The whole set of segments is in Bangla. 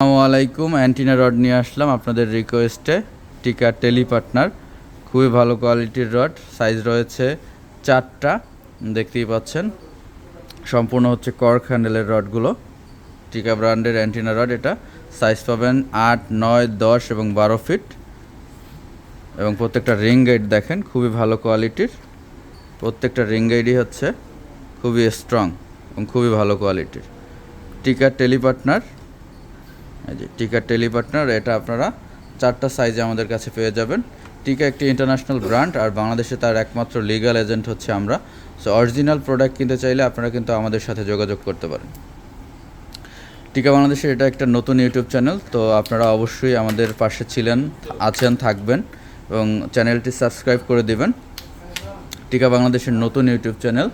আসসালামু আলাইকুম, অ্যান্টিনা রড নিয়ে আসলাম আপনাদের রিকোয়েস্টে টিকা টেলি পার্টনার খুবই ভালো কোয়ালিটির রড সাইজ রয়েছে চারটা, দেখতেই পাচ্ছেন। সম্পূর্ণ হচ্ছে কর্ক হ্যান্ডেলের রডগুলো। টিকা ব্র্যান্ডের অ্যান্টিনা রড এটা। সাইজ পাবেন আট, নয়, দশ এবং বারো ফিট এবং প্রত্যেকটা রিং গাইড দেখেন, খুবই ভালো কোয়ালিটির প্রত্যেকটা রিং গাইডই হচ্ছে খুবই স্ট্রং এবং খুবই ভালো কোয়ালিটির টিকা টেলি পার্টনার এই যে টিকা টেলি পার্টনার এটা আপনারা চারটা সাইজে আমাদের কাছে পেয়ে যাবেন। টিকা একটি ইন্টারন্যাশনাল ব্র্যান্ড আর বাংলাদেশে তার একমাত্র লিগ্যাল এজেন্ট হচ্ছে আমরা। সো অরিজিনাল প্রোডাক্ট কিনতে চাইলে আপনারা কিন্তু আমাদের সাথে যোগাযোগ করতে পারেন। টিকা বাংলাদেশের এটা একটা নতুন ইউটিউব চ্যানেল তো আপনারা অবশ্যই আমাদের পাশে ছিলেন, আছেন, থাকবেন, এবং চ্যানেলটি সাবস্ক্রাইব করে দিবেন। টিকা বাংলাদেশের নতুন ইউটিউব চ্যানেল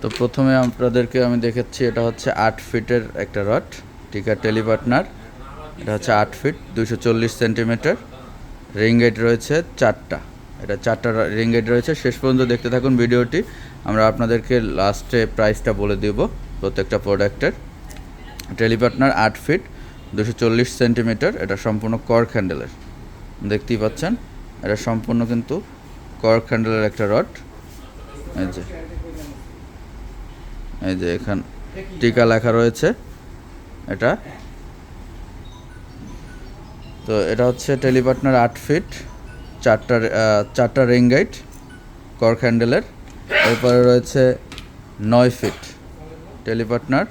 তো প্রথমে আপনাদেরকে আমি দেখাচ্ছি, এটা হচ্ছে আট ফিটের একটা রড টিকা টেলিপার্টনার। এটা হচ্ছে আট ফিট দুশো চল্লিশ সেন্টিমিটার। রিং গেট রয়েছে চারটা। এটা চারটা রিং গেট রয়েছে। শেষ পর্যন্ত দেখতে থাকুন ভিডিওটি। আমরা আপনাদেরকে লাস্টে প্রাইসটা বলে দিব প্রত্যেকটা প্রোডাক্টের। টেলিপার্টনার আট ফিট দুশো চল্লিশ সেন্টিমিটার। এটা সম্পূর্ণ কর্ক হ্যান্ডেলের দেখতেই পাচ্ছেন, এটা সম্পূর্ণ কিন্তু কর্ক হ্যান্ডেলের একটা রড। এই এই যে এখান টিকা লেখা রয়েছে। এটা। তো এটা হচ্ছে টেলিপার্টনার আট ফিট, চারটা চারটা রিং গাইড কর্ক হ্যান্ডেলের এরপরে রয়েছে নয় ফিট টেলিপার্টনার।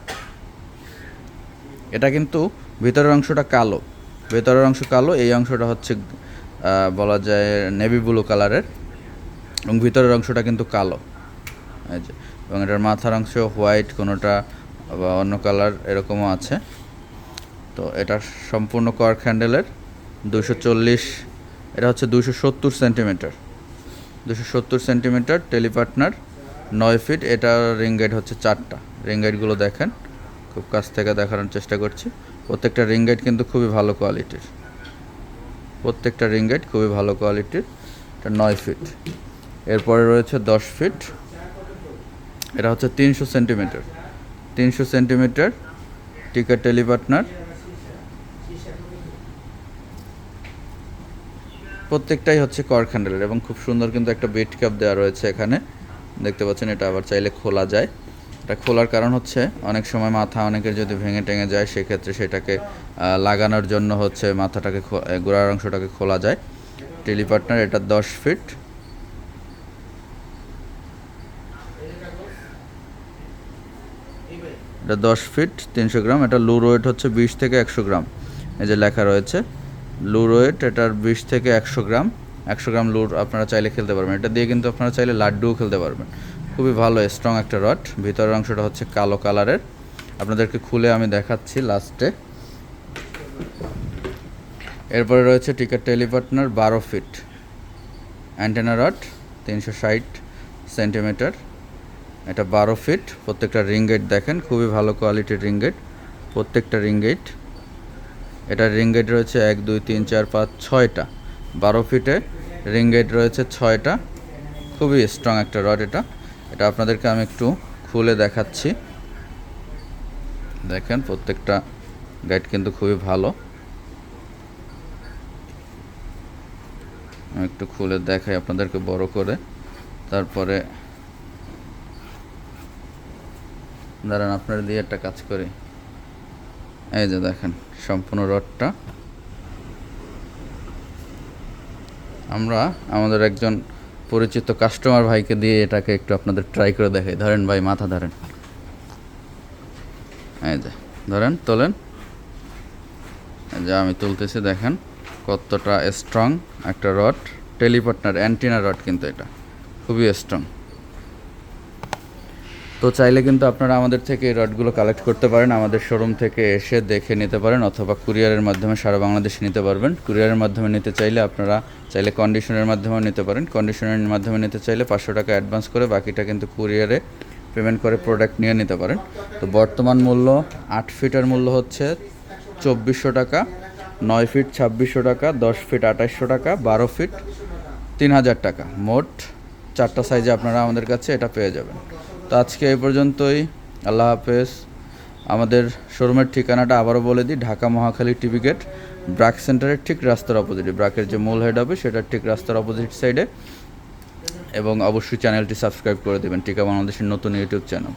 এটা কিন্তু ভিতরের অংশটা কালো। ভেতরের অংশ কালো, এই অংশটা হচ্ছে বলা যায় নেভি ব্লু কালারের এবং ভিতরের অংশটা কিন্তু কালো। যে। এবং এটার মাথার অংশ হোয়াইট, কোনোটা বা অন্য কালার এরকমও আছে। তো এটা সম্পূর্ণ কর্ক হ্যান্ডেলের দুশো চল্লিশ, এটা হচ্ছে দুশো সত্তর সেন্টিমিটার। দুশো সত্তর সেন্টিমিটার টেলিপার্টনার, নয় ফিট, এটা রিং গাইড হচ্ছে চারটা। রিং গাইডগুলো দেখেন, খুব কাছ থেকে দেখানোর চেষ্টা করছি। প্রত্যেকটা রিং গাইড কিন্তু খুবই ভালো কোয়ালিটির। প্রত্যেকটা রিং গাইড খুবই ভালো কোয়ালিটির, এটা নয় ফিট। এরপরে রয়েছে দশ ফিট। এটা হচ্ছে তিনশো সেন্টিমিটার। তিনশো সেন্টিমিটার টিকা টেলিপার্টনার প্রত্যেকটাই হচ্ছে কর্ক হ্যান্ডেলের এবং খুব সুন্দর কিন্তু একটা বেড ক্যাপ দেওয়া রয়েছে এখানে। দেখতে পাচ্ছেন এটা আবার চাইলে খোলা যায়। এটা খোলার কারণ হচ্ছে অনেক সময় মাথা অনেকের যদি ভেঙে টেঙে যায়, সেক্ষেত্রে সেটাকে লাগানোর জন্য হচ্ছে মাথাটাকে গোড়ার অংশটাকে খোলা যায়। টেলিপার্টনার এটা দশ ফিট। এটা দশ ফিট তিনশো গ্রাম। এটা লু হচ্ছে বিশ থেকে একশো গ্রাম। এই যে লেখা রয়েছে লু এটার বিশ থেকে একশো গ্রাম। একশো গ্রাম লুর আপনারা চাইলে খেলতে পারবেন। এটা দিয়ে কিন্তু আপনারা চাইলে লাড্ডুও খেলতে পারবেন। খুবই ভালো স্ট্রং একটা রড ভিতরের অংশটা হচ্ছে কালো কালারের। আপনাদেরকে খুলে আমি দেখাচ্ছি লাস্টে এরপরে রয়েছে টিকার টেলিপার্টনার বারো ফিট অ্যান্টেনা রড তিনশো ষাট সেন্টিমিটার এটা বারো ফিট, প্রত্যেকটা রিং গেট দেখেন, খুবই ভালো কোয়ালিটির রিং গেট প্রত্যেকটা রিং গেট এটা রিং গেট রয়েছে এক, দুই, তিন, চার, পাঁচ, ছয়টা। বারো ফিটে রিং গেট রয়েছে ছয়টা। খুবই স্ট্রং একটা রড এটা। এটা আপনাদেরকে আমি একটু খুলে দেখাচ্ছি। দেখেন, প্রত্যেকটা গাইড কিন্তু খুবই ভালো। একটু খুলে দেখাই আপনাদেরকে বড় করে। তারপরে দাঁড়ান, আপনার দিয়ে একটা কাজ করি। এই যে দেখেন, সম্পূর্ণ রডটা। আমরা আমাদের একজন পরিচিত কাস্টমার ভাইকে দিয়ে এটাকে একটু আপনাদের ট্রাই করে দেখাই। ধরেন ভাই, মাথা ধরেন। এই যে, ধরেন, তোলেন। এই যে আমি তুলতেছি, দেখেন, কতটা স্ট্রং একটা রড টেলিপার্টনার অ্যান্টিনা রড কিন্তু এটা। খুবই স্ট্রং তো চাইলে কিন্তু আপনারা আমাদের থেকে এই রডগুলো কালেক্ট করতে পারেন, আমাদের শোরুম থেকে এসে দেখে নিতে পারেন অথবা কুরিয়ারের মাধ্যমে সারা বাংলাদেশে নিতে পারবেন। কুরিয়ারের মাধ্যমে নিতে চাইলে আপনারা চাইলে কন্ডিশনের মাধ্যমেও নিতে পারেন। কন্ডিশনের মাধ্যমে নিতে চাইলে পাঁচশো টাকা অ্যাডভান্স করে বাকিটা কিন্তু কুরিয়ারে পেমেন্ট করে প্রোডাক্ট নিয়ে নিতে পারেন। তো বর্তমান মূল্য আট ফিটের মূল্য হচ্ছে চব্বিশশো টাকা, নয় ফিট ছাব্বিশশো টাকা, দশ ফিট আঠাশশো টাকা, বারো ফিট তিন হাজার টাকা। মোট চারটা সাইজে আপনারা আমাদের কাছে এটা পেয়ে যাবেন। তো আজকে এই পর্যন্তই। আল্লাহ হাফেজ। আমাদের শোরুমের ঠিকানাটা আবারও বলে দিই, ঢাকা মহাখালী টিভি গেট, ব্রাক সেন্টারের ঠিক রাস্তার অপোজিটে। ব্রাকের যে মূল হেড হবে সেটার ঠিক রাস্তার অপোজিট সাইডে এবং অবশ্যই চ্যানেলটি সাবস্ক্রাইব করে দেবেন। টিকা বাংলাদেশের নতুন ইউটিউব চ্যানেল